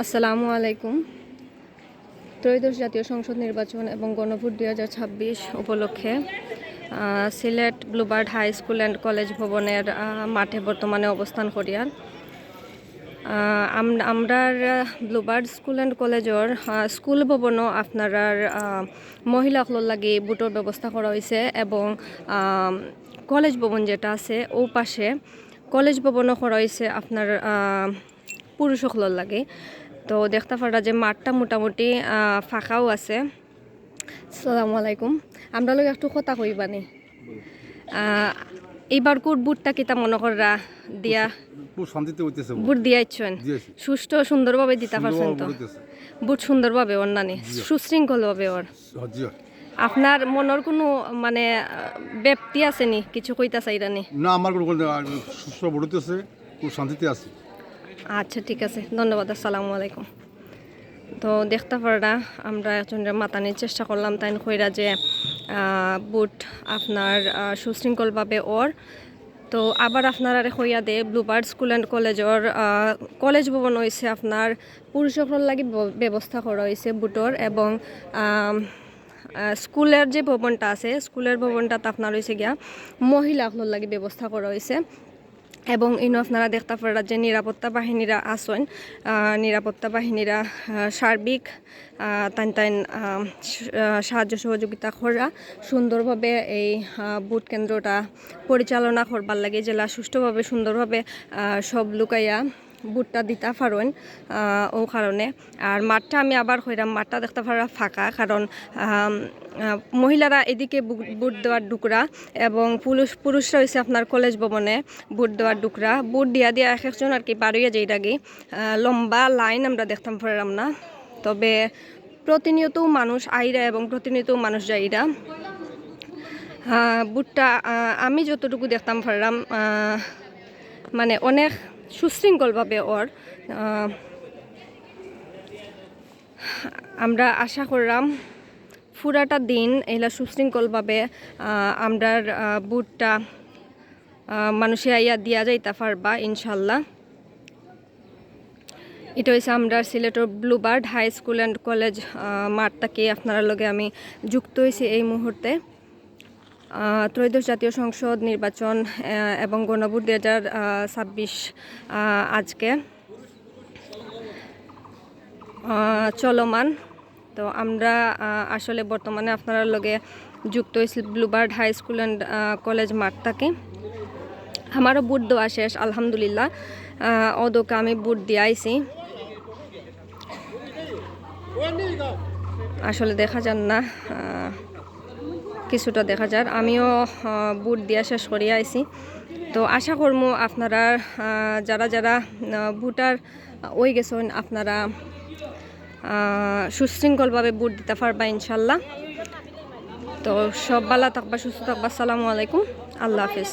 আসসালামু আলাইকুম। ত্রয়োদশ জাতীয় সংসদ নির্বাচন এবং গণভোট দুই হাজার ছাব্বিশ উপলক্ষে Sylhet Bluebird high school and college ভবনের মাঠে বর্তমানে অবস্থান করিয়ার। আম- আমরার ব্লুবার্ড স্কুল অ্যান্ড কলেজের স্কুল ভবনও আপনার মহিলাসকল লাগি বুটর ব্যবস্থা করা হয়েছে এবং কলেজ ভবন যেটা আছে, ও পাশে কলেজ ভবনও করা হয়েছে আপনার পুরুষসকলের লাগে। তো দেখতে পারা যে মাঠটা মোটামুটি ফাঁকাও আছে। সালামু আলাইকুম। আমরা লোক একটু কথা কইবানি। এইবার কোট বুটটা কিতা মনে করা দিয়া? শান্তিতে হইতেছে বুট। দিয়াইছেন। সুষ্ঠু সুন্দরভাবে দিতে পারছেন তো? বুট সুন্দরভাবে ওর নানি সুশৃঙ্খলভাবে ওর। আপনার মনের কোনো মানে ব্যক্তি আছে নি? কিছু কইতা চাইরানি না? আমার কোনো সুস্থ বড়িতেছে খুব শান্তিতে আছি। আচ্ছা ঠিক আছে। ধন্যবাদ, আসসালামু আলাইকুম। তো দেখতে পারা আমরা একজনের মাতানির চেষ্টা করলাম তাই কইরা যে বুট আপনার সুশৃঙ্খলভাবে ওর। তো আবার আপনার আপনারা হইয়া দে, ব্লুবার্ড স্কুল অ্যান্ড কলেজের কলেজ ভবন হয়েছে আপনার পুরুষসকল লাগি ব্যবস্থা করা হয়েছে বুটর এবং স্কুলের যে ভবনটা আছে, স্কুলের ভবনটাতে আপনার হয়েছে গিয়া মহিলাসকল লাগি ব্যবস্থা করা হয়েছে এবং ইনো আপনারা দেখতে পারা যে নিরাপত্তা বাহিনীরা আসেন নিরাপত্তা বাহিনীরা সার্বিক স- আহ, সাহায্য সহযোগিতা করা সুন্দরভাবে এই ভোট কেন্দ্রটা পরিচালনা করবার লাগে জেলা সুষ্ঠুভাবে সুন্দরভাবে সব লুকাইয়া বুটটা দিতে পারেন ও কারণে আর মাঠটা আমি আবার কইরাম মাঠটা দেখতে পারা ফাঁকা, কারণ মহিলারা এদিকে বুট দেওয়ার ডুকরা এবং পুরুষ, পুরুষরা হয়েছে আপনার কলেজ ভবনে বুট দেওয়ার ডুকরা। বুট দিয়া দিয়া এক একজন আর কি বারোইয়া যেই আগে লম্বা লাইন আমরা দেখতাম পারলাম না। তবে প্রতিনিয়ত মানুষ আইরা এবং প্রতিনিয়ত মানুষ যাইরা। বুটটা আমি যতটুকু দেখতাম পারলাম মানে অনেক সুশৃঙ্খলভাবে ওর আমরা আশা করলাম পুরাটা দিন, এলা সুশৃঙ্খলভাবে আমরার বুটটা মানুষে আইয়া দিয়া যাইতা পারবা, ইনশাল্লাহ। এটা হয়েছে আমরা সিলেটের Bluebird high school and college মাঠটাকে আপনার লগে আমি যুক্ত হয়েছি এই মুহূর্তে। ত্রয়োদশ জাতীয় সংসদ নির্বাচন এবং গণভোট দুই হাজার ছাব্বিশ আজকে চলমান। তো আমরা আসলে বর্তমানে আপনার লগে যুক্ত হয়েছি Bluebird high school and college মাঠটাকে আমারও বুট দেওয়া শেষ, আলহামদুলিল্লাহ। ওদোকে আমি বুট দিয়ে আইছি। আসলে দেখা যান না কিছুটা দেখা যার আমিও বুট দিয়া শেষ করিয়া আইসি তো আশা করব আপনারা যারা যারা বুটার ওই গেছেন, আপনারা সুশৃঙ্খলভাবে বুট দিতে পারবা ইনশাল্লাহ। তো সব ভালো থাকবা, সুস্থ থাকবা। আসসালামু আলাইকুম। আল্লাহ হাফিজ।